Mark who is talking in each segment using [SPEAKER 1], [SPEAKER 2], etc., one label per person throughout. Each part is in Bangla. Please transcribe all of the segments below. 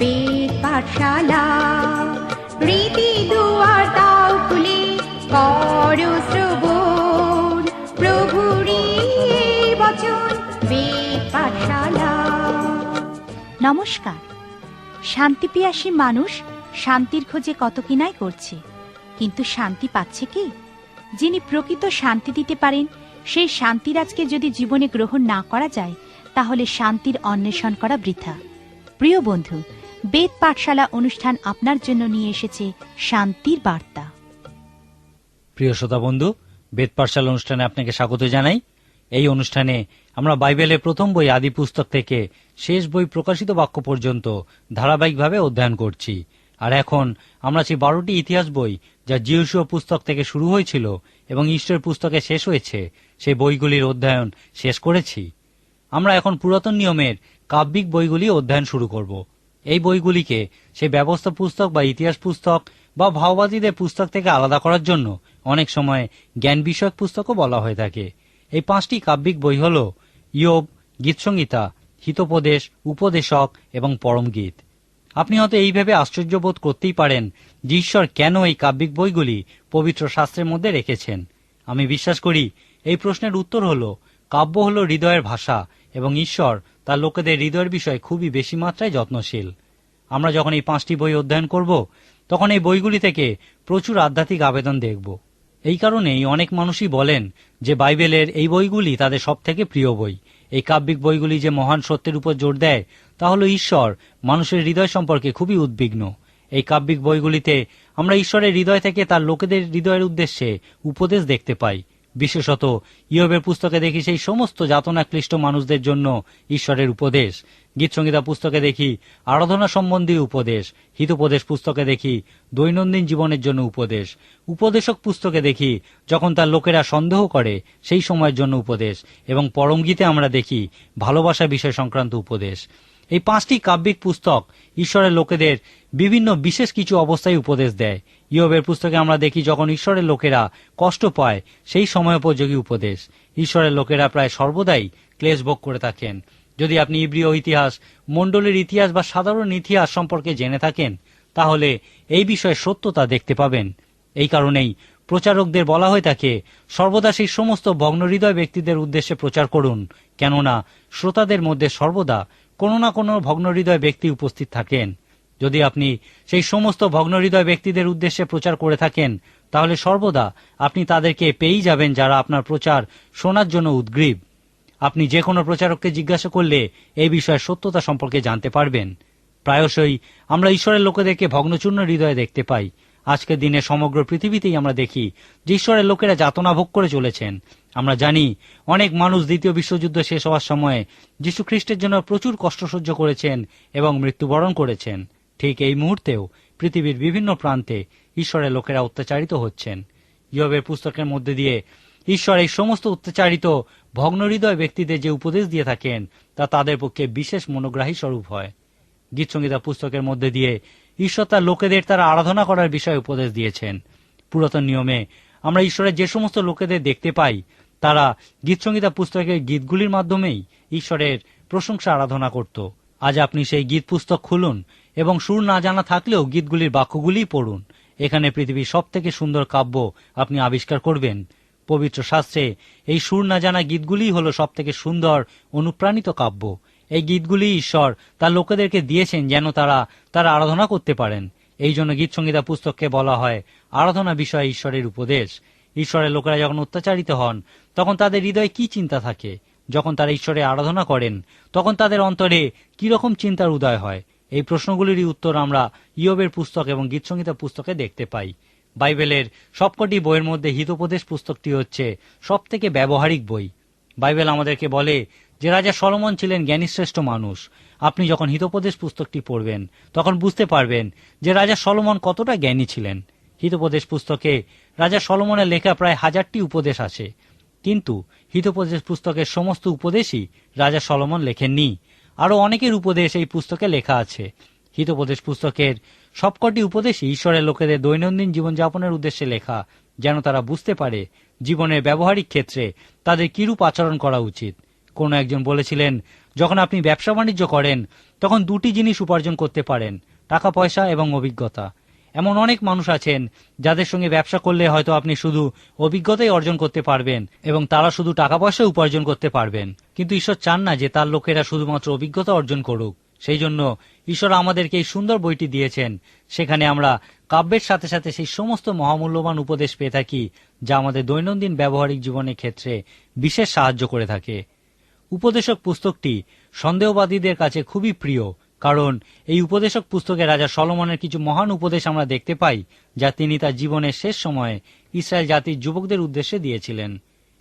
[SPEAKER 1] বেদ পাঠশালা। রীতি দুয়ার দাও খুলে করো শ্রবণ। প্রভুরই এই বচন বেদ পাঠশালা।
[SPEAKER 2] নমস্কার। শান্তিপিয়াসী মানুষ শান্তির খোঁজে কত কিনাই করছে, কিন্তু শান্তি পাচ্ছে কি? যিনি প্রকৃত শান্তি দিতে পারেন, সেই শান্তিরাজকে যদি জীবনে গ্রহণ না করা যায়, তাহলে শান্তির অন্বেষণ করা বৃথা। প্রিয় বন্ধু বেদ পাঠশালা অনুষ্ঠান আপনার জন্য নিয়ে এসেছে শান্তির বার্তা।
[SPEAKER 3] প্রিয় শ্রোতা বন্ধু, বেদ পাঠশালা অনুষ্ঠানে আপনাকে স্বাগত জানাই। এই অনুষ্ঠানে আমরা বাইবেলের প্রথম বই আদি পুস্তক থেকে শেষ বই প্রকাশিত বাক্য পর্যন্ত ধারাবাহিকভাবে অধ্যয়ন করছি। আর এখন আমরা সেই বারোটি ইতিহাস বই যা জিউসীয় পুস্তক থেকে শুরু হয়েছিল এবং ঈশ্বরের পুস্তকে শেষ হয়েছে, সেই বইগুলির অধ্যয়ন শেষ করেছি। আমরা এখন পুরাতন নিয়মের কাব্যিক বইগুলি অধ্যয়ন শুরু করব। এই বইগুলিকে সে ব্যবস্থা পুস্তক বা ইতিহাস পুস্তক বা ভাওবাদীদের পুস্তক থেকে আলাদা করার জন্য অনেক সময় জ্ঞান বিষয়ক পুস্তকও বলা হয়ে থাকে। এই পাঁচটি কাব্যিক বই হল ইয়োব গীতসংগীতা হিতোপদেশ, উপদেশক এবং পরম গীত আপনি হয়তো এইভাবে আশ্চর্য বোধ করতেই পারেন যে ঈশ্বর কেন এই কাব্যিক বইগুলি পবিত্র শাস্ত্রের মধ্যে রেখেছেন। আমি বিশ্বাস করি এই প্রশ্নের উত্তর হল, কাব্য হল হৃদয়ের ভাষা এবং ঈশ্বর তার লোকেদের হৃদয়ের বিষয়ে খুবই বেশি মাত্রায় যত্নশীল। আমরা যখন এই পাঁচটি বই অধ্যয়ন করব, তখন এই বইগুলি থেকে প্রচুর আধ্যাত্মিক আবেদন দেখব। এই কারণেই অনেক মানুষই বলেন যে বাইবেলের এই বইগুলি তাদের সব থেকে প্রিয় বই। এই কাব্যিক বইগুলি যে মহান সত্যের উপর জোর দেয়, তা হল ঈশ্বর, মানুষের হৃদয় সম্পর্কে খুবই উদ্বিগ্ন। এই কাব্যিক বইগুলিতে আমরা ঈশ্বরের হৃদয় থেকে তার লোকেদের হৃদয়ের উদ্দেশ্যে উপদেশ দেখতে পাই। বিশেষত ইয়বের পুস্তকে দেখি সেই সমস্ত যাতনা ক্লিষ্ট মানুষদের জন্য ঈশ্বরের উপদেশ। গীতসংগীতা পুস্তকে দেখি আরাধনা সম্বন্ধী উপদেশ। হিতোপদেশ পুস্তকে দেখি দৈনন্দিন জীবনের জন্য উপদেশ। উপদেশক পুস্তকে দেখি যখন তার লোকেরা সন্দেহ করে সেই সময়ের জন্য উপদেশ। এবং পরমগীতে আমরা দেখি ভালোবাসা বিষয় সংক্রান্ত উপদেশ। এই পাঁচটি কাব্যিক পুস্তক ঈশ্বরের লোকেদের বিভিন্ন বিশেষ কিছু অবস্থায় উপদেশ দেয়। ইয়বের পুস্তকে আমরা দেখি যখন ঈশ্বরের লোকেরা কষ্ট পায়, সেই সময়োপযোগী উপদেশ। ঈশ্বরের লোকেরা প্রায় সর্বদাই ক্লেশ ভোগ করে থাকেন। যদি আপনি ইব্রিয় ইতিহাস, মণ্ডলের ইতিহাস বা সাধারণ ইতিহাস সম্পর্কে জেনে থাকেন, তাহলে এই বিষয়ে সত্যতা দেখতে পাবেন। এই কারণেই প্রচারকদের বলা হয়ে থাকে, সর্বদা সেই সমস্ত ভগ্নহৃদয় ব্যক্তিদের উদ্দেশ্যে প্রচার করুন, কেননা শ্রোতাদের মধ্যে সর্বদা কোনো না কোনো ভগ্নহৃদয় ব্যক্তি উপস্থিত থাকেন। যদি আপনি সেই সমস্ত ভগ্নহৃদয় ব্যক্তিদের উদ্দেশ্যে প্রচার করে থাকেন, তাহলে সর্বদা আপনি তাদেরকে পেয়েই যাবেন যারা আপনার প্রচার শোনার জন্য উদ্গ্রীব। আপনি যে কোনো প্রচারককে জিজ্ঞাসা করলে এই বিষয়ে সত্যতা সম্পর্কে জানতে পারবেন। প্রায়শই আমরা ঈশ্বরের লোকেদেরকে ভগ্নচূর্ণ হৃদয়ে দেখতে পাই। আজকের দিনে সমগ্র পৃথিবীতেই আমরা দেখি যে ঈশ্বরের লোকেরা যাতনা ভোগ করে চলেছেন। আমরা জানি, অনেক মানুষ দ্বিতীয় বিশ্বযুদ্ধ শেষ হওয়ার সময় যীশু খ্রিস্টের জন্য প্রচুর কষ্ট সহ্য করেছেন এবং মৃত্যুবরণ করেছেন। ঠিক এই মুহূর্তেও পৃথিবীর বিভিন্ন প্রান্তে ঈশ্বরের লোকেরা অত্যাচারিত হচ্ছেন। ইয়বের পুস্তকের মধ্যে দিয়ে, ঈশ্বর এই সমস্ত অত্যাচারিত ভগ্নহৃদয় ব্যক্তিদের যে উপদেশ দিয়ে থাকেন, তা তাদের পক্ষে বিশেষ মনোগ্রাহী স্বরূপ হয়। গীতসংগীতা পুস্তকের মধ্যে দিয়ে ঈশ্বর তার লোকেদের তারা আরাধনা করার বিষয়ে উপদেশ দিয়েছেন। পুরাতন নিয়মে আমরা ঈশ্বরের যে সমস্ত লোকেদের দেখতে পাই, তারা গীতসংগীতা পুস্তকের গীতগুলির মাধ্যমেই ঈশ্বরের প্রশংসা আরাধনা করত। আজ আপনি সেই গীত পুস্তক খুলুন এবং সুর না জানা থাকলেও গীতগুলির বাক্যগুলিই পড়ুন। এখানে পৃথিবীর সব থেকে সুন্দর কাব্য আপনি আবিষ্কার করবেন। পবিত্র শাস্ত্রে এই সুর না জানা গীতগুলিই হল সব থেকে সুন্দর অনুপ্রাণিত কাব্য। এই গীতগুলি ঈশ্বর তার লোকেদেরকে দিয়েছেন যেন তারা তারা আরাধনা করতে পারেন। এই জন্য গীত সংগীতা পুস্তককে বলা হয় আরাধনা বিষয়ে ঈশ্বরের উপদেশ। ঈশ্বরের লোকেরা যখন অত্যাচারিত হন, তখন তাদের হৃদয়ে কি চিন্তা থাকে? যখন তারা ঈশ্বরের আরাধনা করেন, তখন তাদের অন্তরে কি রকম চিন্তার উদয় হয়? এই প্রশ্নগুলিরই উত্তর আমরা ইয়বের পুস্তক এবং গীতসংগীতা পুস্তকে দেখতে পাই। বাইবেলের সবকটি বইয়ের মধ্যে হিতোপদেশ পুস্তকটি হচ্ছে সব থেকে ব্যবহারিক বই। বাইবেল আমাদেরকে বলে যে রাজা সলমন ছিলেন জ্ঞানীশ্রেষ্ঠ মানুষ, আপনি যখন হিতোপদেশ পুস্তকটি পড়বেন, তখন বুঝতে পারবেন যে রাজা সলমন কতটা জ্ঞানী ছিলেন। হিতোপদেশ পুস্তকে রাজা সলমনের লেখা প্রায় হাজারটি উপদেশ আছে। কিন্তু হিতোপদেশ পুস্তকের সমস্ত উপদেশই রাজা সলমন লেখেননি। আরও অনেকের উপদেশ এই পুস্তকে লেখা আছে। হিতোপদেশ পুস্তকের সবকটি উপদেশই ঈশ্বরের লোকেদের দৈনন্দিন জীবনযাপনের উদ্দেশ্যে লেখা, যেন তারা বুঝতে পারে জীবনের ব্যবহারিক ক্ষেত্রে তাদের কিরূপ আচরণ করা উচিত। কোনো একজন বলেছিলেন, যখন আপনি ব্যবসা বাণিজ্য করেন, তখন দুটি জিনিস উপার্জন করতে পারেন, টাকা, পয়সা এবং অভিজ্ঞতা। এমন অনেক মানুষ আছেন, যাদের সঙ্গে ব্যবসা করলে হয়তো আপনি শুধু অভিজ্ঞতাই অর্জন করতে পারবেন এবং তারা শুধু টাকা, পয়সা উপার্জন করতে পারবেন। কিন্তু ঈশ্বর চান না যে তার লোকেরা শুধুমাত্র অভিজ্ঞতা অর্জন করুক। সেই জন্য ঈশ্বর আমাদেরকে এই সুন্দর বইটি দিয়েছেন। সেখানে আমরা কাব্যের সাথে সাথে সেই সমস্ত মহামূল্যবান উপদেশ পেয়ে থাকি, যা আমাদের দৈনন্দিন ব্যবহারিক জীবনের ক্ষেত্রে বিশেষ সাহায্য করে থাকে। উপদেশক পুস্তকটি সন্দেহবাদীদের কাছে খুবই প্রিয়, কারণ এই উপদেশক পুস্তকে রাজা সলমনের কিছু মহান উপদেশ আমরা দেখতে পাই, যা তিনি তার জীবনের শেষ সময়ে ইসরায়েল জাতির যুবকদের উদ্দেশ্যে দিয়েছিলেন।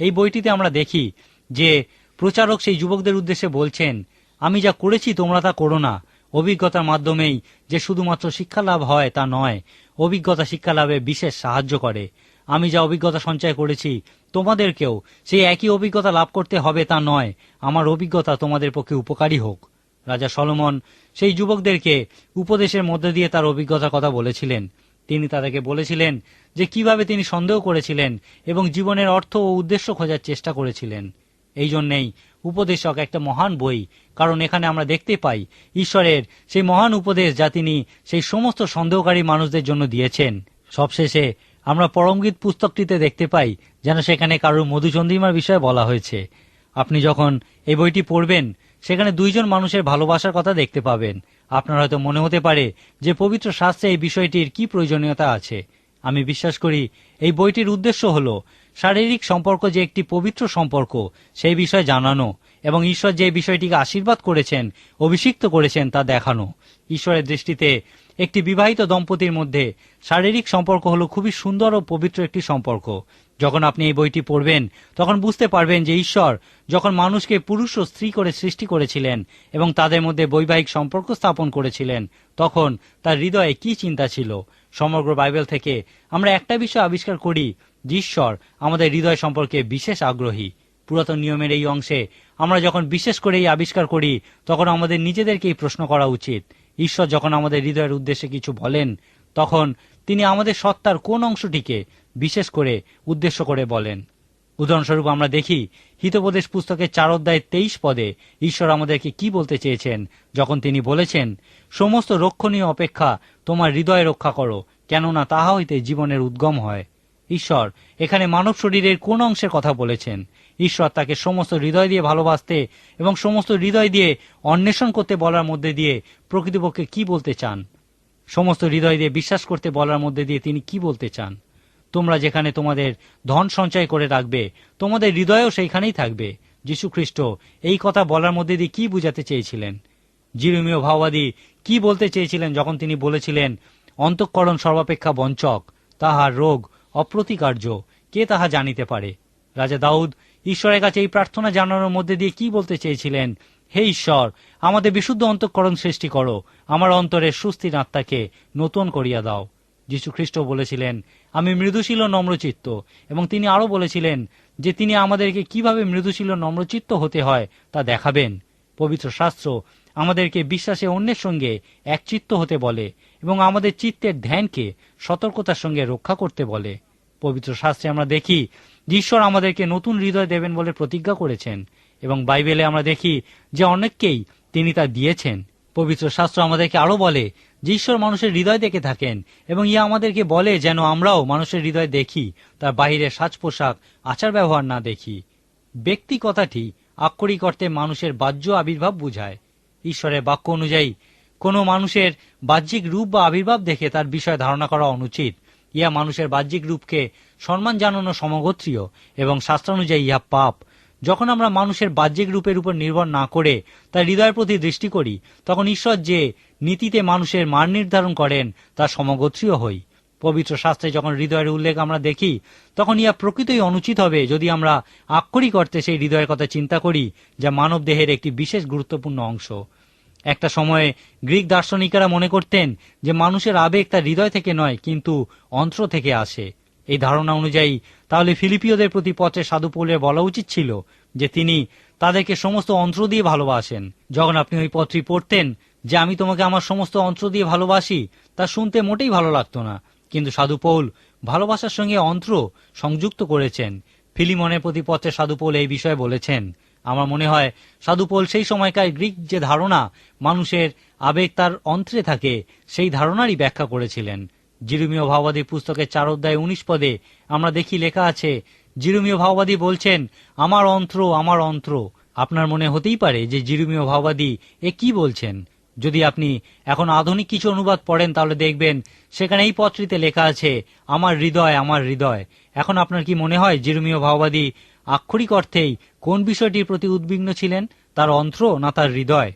[SPEAKER 3] এই বইটিতে আমরা দেখি যে প্রচারক সেই যুবকদের উদ্দেশ্যে বলছেন, আমি যা করেছি তোমরা তা করো না। অভিজ্ঞতার মাধ্যমেই যে শুধুমাত্র শিক্ষা লাভ হয় তা নয়, অভিজ্ঞতা শিক্ষা লাভে বিশেষ সাহায্য করে। আমি যা অভিজ্ঞতা সঞ্চয় করেছি তোমাদেরকেও সেই একই অভিজ্ঞতা লাভ করতে হবে তা নয়, আমার অভিজ্ঞতা তোমাদের পক্ষে উপকারী হোক। রাজা সলমন সেই যুবকদেরকে উপদেশের মধ্যে দিয়ে তার অভিজ্ঞতার কথা বলেছিলেন। তিনি তাদেরকে বলেছিলেন যে কীভাবে তিনি সন্দেহ করেছিলেন এবং জীবনের অর্থ ও উদ্দেশ্য খোঁজার চেষ্টা করেছিলেন। এই জন্যেই উপদেশক একটা মহান বই, কারণ এখানে আমরা দেখতে পাই ঈশ্বরের সেই মহান উপদেশ যা তিনি সেই সমস্ত সন্দেহকারী মানুষদের জন্য দিয়েছেন। সবশেষে আমরা পরমগীত পুস্তকটিতে দেখতে পাই যেন সেখানে কারোর মধুচন্দ্রিমার বিষয়ে বলা হয়েছে। আপনি যখন এই বইটি পড়বেন, সেখানে দুইজন মানুষের ভালোবাসার কথা দেখতে পাবেন। আপনার হয়তো মনে হতে পারে যে পবিত্র শাস্ত্রে এই বিষয়টির কি প্রয়োজনীয়তা আছে। আমি বিশ্বাস করি এই বইটির উদ্দেশ্য হল শারীরিক সম্পর্ক যে একটি পবিত্র সম্পর্ক, সেই বিষয়ে জানানো এবং ঈশ্বর যে বিষয়টিকে আশীর্বাদ করেছেন, অভিষিক্ত করেছেন তা দেখানো। ঈশ্বরের দৃষ্টিতে একটি বিবাহিত দম্পতির মধ্যে শারীরিক সম্পর্ক হলো খুবই সুন্দর ও পবিত্র একটি সম্পর্ক। যখন আপনি এই বইটি পড়বেন, তখন বুঝতে পারবেন যে ঈশ্বর যখন মানুষকে পুরুষ ও স্ত্রী করে সৃষ্টি করেছিলেন এবং তাদের মধ্যে বৈবাহিক সম্পর্ক স্থাপন করেছিলেন, তখন তার হৃদয়ে কি চিন্তা ছিল? সমগ্র বাইবেল থেকে আমরা একটা বিষয় আবিষ্কার করি যে ঈশ্বর আমাদের হৃদয় সম্পর্কে বিশেষ আগ্রহী। পুরাতন নিয়মের এই অংশে আমরা যখন বিশেষ করে এই আবিষ্কার করি, তখন আমাদের নিজেদেরকে এই প্রশ্ন করা উচিত। ঈশ্বর যখন আমাদের হৃদয়ের উদ্দেশ্যে কিছু বলেন, তখন তিনি আমাদের সত্তার কোন অংশটিকে বিশেষ করে উদ্দেশ্য করে বলেন। উদাহরণস্বরূপ আমরা দেখি, হিতোপদেশ পুস্তকের চার অধ্যায় তেইশ পদে ঈশ্বর আমাদেরকে কি বলতে চেয়েছেন, যখন তিনি বলেছেন, সমস্ত রক্ষণীয় অপেক্ষা তোমার হৃদয় রক্ষা করো, কেননা তাহা হইতে জীবনের উদ্গম হয়। ঈশ্বর এখানে মানব শরীরের কোন অংশের কথা বলেছেন। ঈশ্বর তাকে সমস্ত হৃদয় দিয়ে ভালোবাসতে এবং সমস্ত হৃদয় দিয়ে অন্বেষণ করতে বলার মধ্যে দিয়ে প্রকৃতপক্ষে কি বলতে চান? সমস্ত হৃদয় দিয়ে বিশ্বাস করতে বলার মধ্যে দিয়ে তিনি কি বলতে চান? তোমরা যেখানে তোমাদের ধন সঞ্চয় করে রাখবে, তোমাদের হৃদয়ও সেইখানেই থাকবে। যীশু খ্রিস্ট এই কথা বলার মধ্যে দিয়ে কি বুঝাতে চেয়েছিলেন? জিরুমীয় ভাওবাদী কি বলতে চেয়েছিলেন যখন তিনি বলেছিলেন, অন্তঃকরণ সর্বাপেক্ষা বঞ্চক, তাহার রোগ অপ্রতিকার্য, কে তাহা জানিতে পারে? রাজা দাউদ ঈশ্বরের কাছে এই প্রার্থনা জানানোর মধ্যে দিয়ে কি বলতে চেয়েছিলেন? হে ঈশ্বর, আমাদের বিশুদ্ধ অন্তঃকরণ সৃষ্টি করো। আমার অন্তরের সুস্থির আত্মাকে নতুন করিয়া দাও। যীশু খ্রিস্ট বলেছিলেন, আমি মৃদুশীল নম্রচিত্ত। এবং তিনি আরও বলেছিলেন যে, তিনি আমাদেরকে কীভাবে মৃদুশীল নম্রচিত্ত হতে হয় তা দেখাবেন। পবিত্র শাস্ত্র আমাদেরকে বিশ্বাসে অন্যের সঙ্গে একচিত্ত হতে বলে এবং আমাদের চিত্তের ধ্যানকে সতর্কতার সঙ্গে রক্ষা করতে বলে। পবিত্র শাস্ত্রে আমরা দেখি ঈশ্বর আমাদেরকে নতুন হৃদয় দেবেন বলে প্রতিজ্ঞা করেছেন এবং বাইবেলে আমরা দেখি যে অনেককেই তিনি তা দিয়েছেন। পবিত্র শাস্ত্র আমাদেরকে আরও বলে যে ঈশ্বর মানুষের হৃদয় দেখে থাকেন এবং ইয়ে আমাদেরকে বলে যেন আমরাও মানুষের হৃদয় দেখি, তার বাহিরে সাজ পোশাক আচার ব্যবহার না দেখি। ব্যক্তি কথাটি আক্ষরিক অর্থে মানুষের বাহ্য আবির্ভাব বুঝায়। ঈশ্বরের বাক্য অনুযায়ী, কোনো মানুষের বাহ্যিক রূপ বা আবির্ভাব দেখে তার বিষয়ে ধারণা করা অনুচিত। ইহা মানুষের বাহ্যিক রূপকে সম্মান জানানো সমগোত্রীয় এবং শাস্ত্রানুযায়ী ইহা পাপ। যখন আমরা মানুষের বাহ্যিক রূপের উপর নির্ভর না করে তার হৃদয়ের প্রতি দৃষ্টি করি, তখন ঈশ্বর যে নীতিতে মানুষের মান নির্ধারণ করেন, তা সমগোত্রীয় হই। পবিত্র শাস্ত্রে যখন হৃদয়ের উল্লেখ আমরা দেখি, তখন ইহা প্রকৃতই অনুচিত হবে যদি আমরা আক্ষরিক অর্থে সেই হৃদয়ের কথা চিন্তা করি, যা মানব দেহের একটি বিশেষ গুরুত্বপূর্ণ অংশ। একটা সময়ে গ্রিক দার্শনিকেরা মনে করতেন যে মানুষের আবেগ তার হৃদয় থেকে নয়, কিন্তু অন্ত্র থেকে আসে। এই ধারণা অনুযায়ী, তাহলে ফিলিপিওদের প্রতি পত্রে সাধু পৌলের বলা উচিত ছিল যে তিনি তাদেরকে সমস্ত অন্ত্র দিয়ে ভালোবাসেন। যখন আপনি ওই পত্রী পড়তেন যে আমি তোমাকে আমার সমস্ত অন্ত্র দিয়ে ভালোবাসি, তা শুনতে মোটেই ভালো লাগতো না। কিন্তু সাধু পৌল ভালোবাসার সঙ্গে অন্ত্র সংযুক্ত করেছেন। ফিলিমনের প্রতি পত্রে সাধু পৌল এই বিষয়ে বলেছেন, আমার মনে হয় সাধুপোল সেই সময়কার গ্রিক যে ধারণা মানুষের আবেগ তার অন্ত্রে থাকে, সেই ধারণারই ব্যাখ্যা করেছিলেন। জিরুমীয় ভাওবাদী পুস্তকের চার অধ্যায় উনিশ পদে আমরা দেখি লেখা আছে, জিরুমীয় ভাওবাদী বলছেন, আমার অন্ত্র আমার অন্ত্র। আপনার মনে হতেই পারে যে জিরুমীয় ভাওবাদী এ কি বলছেন। যদি আপনি এখন আধুনিক কিছু অনুবাদ পড়েন, তাহলে দেখবেন সেখানে এই পত্রিতে লেখা আছে, আমার হৃদয় আমার হৃদয়। এখন আপনার কি মনে হয় জিরুমীয় ভাওবাদী আক্ষরিক অর্থেই কোন বিষয়টির প্রতি উদ্বিগ্ন ছিলেন? তার অন্ত্র না তার হৃদয়?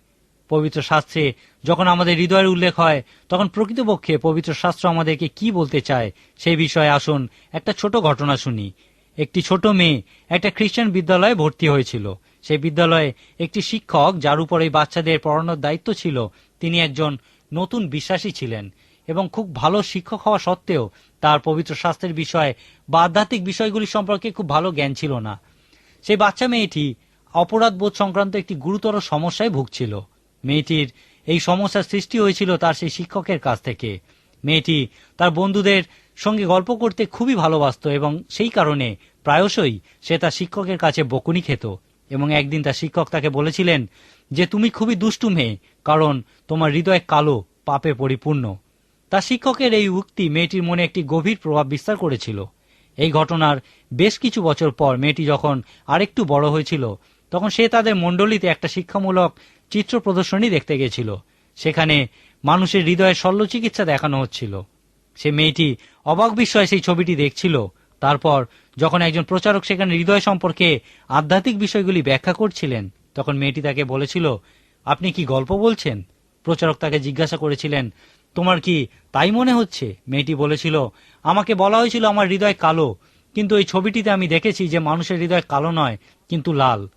[SPEAKER 3] পবিত্র শাস্ত্রে যখন আমাদের হৃদয়ের উল্লেখ হয়, তখন প্রকৃতপক্ষে পবিত্র শাস্ত্র আমাদেরকে কি বলতে চায় সেই বিষয়ে আসুন, একটা ছোট ঘটনা শুনি। একটি ছোট মেয়ে একটা খ্রিস্টান বিদ্যালয়ে ভর্তি হয়েছিল। সেই বিদ্যালয়ে একটি শিক্ষক যার উপর এই বাচ্চাদের পড়ানোর দায়িত্ব ছিল, তিনি একজন নতুন বিশ্বাসী ছিলেন এবং খুব ভালো শিক্ষক হওয়া সত্ত্বেও তার পবিত্র শাস্ত্রের বিষয়ে বা আধ্যাত্মিক বিষয়গুলি সম্পর্কে খুব ভালো জ্ঞান ছিল না। সেই বাচ্চা মেয়েটি অপরাধ বোধ সংক্রান্ত একটি গুরুতর সমস্যায় ভুগছিল। মেয়েটির এই সমস্যার সৃষ্টি হয়েছিল তার সেই শিক্ষকের কাছ থেকে। মেয়েটি তার বন্ধুদের সঙ্গে গল্প করতে খুবই ভালোবাসতো এবং সেই কারণে প্রায়শই সে তার শিক্ষকের কাছে বকুনি খেত এবং একদিন তার শিক্ষক তাকে বলেছিলেন যে, তুমি খুবই দুষ্টু মেয়ে, কারণ তোমার হৃদয় কালো, পাপে পরিপূর্ণ। তার শিক্ষকের এই উক্তি মেয়েটির মনে একটি গভীর প্রভাব বিস্তার করেছিল। এই ঘটনার বেশ কিছু বছর পর মেয়েটি যখন আরেকটু বড় হয়েছিল, তখন সে তাদের মণ্ডলীতে একটা শিক্ষামূলক চিত্র প্রদর্শনী দেখতে গেছিল। সেখানে মানুষের হৃদয়ে শল্য চিকিৎসা দেখানো হচ্ছিল। সে মেয়েটি অবাক বিস্ময়ে সেই ছবিটি দেখছিল। তারপর যখন একজন প্রচারক সেখানে হৃদয় সম্পর্কে আধ্যাত্মিক বিষয়গুলি ব্যাখ্যা করছিলেন, তখন মেয়েটি তাকে বলেছিল, আপনি কি গল্প বলছেন? প্রচারক তাকে জিজ্ঞাসা করেছিলেন, তোমার কি তাই মনে হচ্ছে? মেয়েটি বলেছিল, আমাকে বলা হয়েছিল আমার হৃদয় কালো, কিন্তু এই ছবিটিতে আমি দেখেছি যে মানুষের হৃদয় কালো নয়, কিন্তু লাল।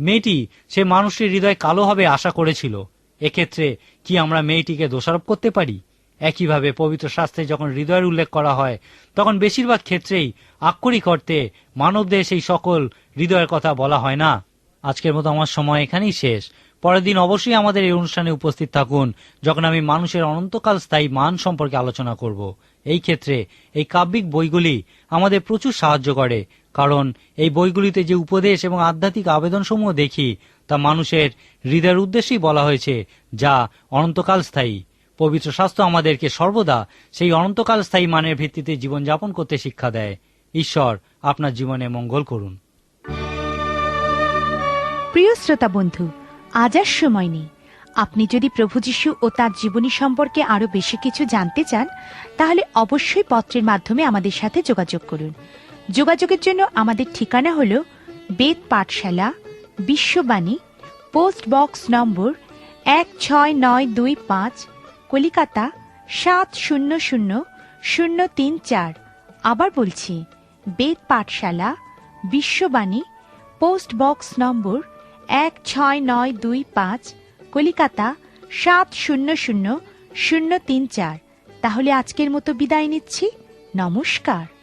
[SPEAKER 3] মেয়েটি সে মানুষটির হৃদয় কালো হবে আশা করেছিল। এক্ষেত্রে কি আমরা মেয়েটিকে দোষারোপ করতে পারি? একইভাবে পবিত্র শাস্ত্রে যখন হৃদয়ের উল্লেখ করা হয়, তখন বেশিরভাগ ক্ষেত্রেই আক্ষরিক অর্থে মানবদের সেই সকল হৃদয়ের কথা বলা হয় না। আজকের মতো আমার সময় এখানেই শেষ। পরের দিন অবশ্যই আমাদের এই অনুষ্ঠানে উপস্থিত থাকুন যখন আমি মানুষের অনন্তকাল স্থায়ী মান সম্পর্কে আলোচনা করব। এই ক্ষেত্রে এই কাব্যিক বইগুলি আমাদের প্রচুর সাহায্য করে। কারণ এই বইগুলিতে যে উপদেশ এবং আধ্যাত্মিক আবেদনসমূহ দেখি, তা মানুষের হৃদয়ের উদ্দেশ্যেই বলা হয়েছে, যা অনন্তকাল স্থায়ী। পবিত্র শাস্ত্র আমাদেরকে সর্বদা সেই অনন্তকাল স্থায়ী মানের ভিত্তিতে জীবনযাপন করতে শিক্ষা দেয়। ঈশ্বর আপনার জীবনে মঙ্গল করুন।
[SPEAKER 2] প্রিয় শ্রোতা বন্ধু, আজ আর সময় নেই। আপনি যদি প্রভু যীশু ও তার জীবনী সম্পর্কে আরও বেশি কিছু জানতে চান, তাহলে অবশ্যই পত্রের মাধ্যমে আমাদের সাথে যোগাযোগ করুন। যোগাযোগের জন্য আমাদের ঠিকানা হল বেদ পাঠশালা, বিশ্ববাণী, পোস্ট বক্স নম্বর এক ছয় নয় দুই পাঁচ, কলিকাতা সাত শূন্য শূন্য শূন্য তিন চার। আবার বলছি, বেদ পাঠশালা, বিশ্ববাণী, পোস্ট বক্স নম্বর এক ছয় নয় দুই পাঁচ, কলিকাতা সাত শূন্য শূন্য শূন্য তিন চার। তাহলে আজকের মতো বিদায় নিচ্ছি। নমস্কার।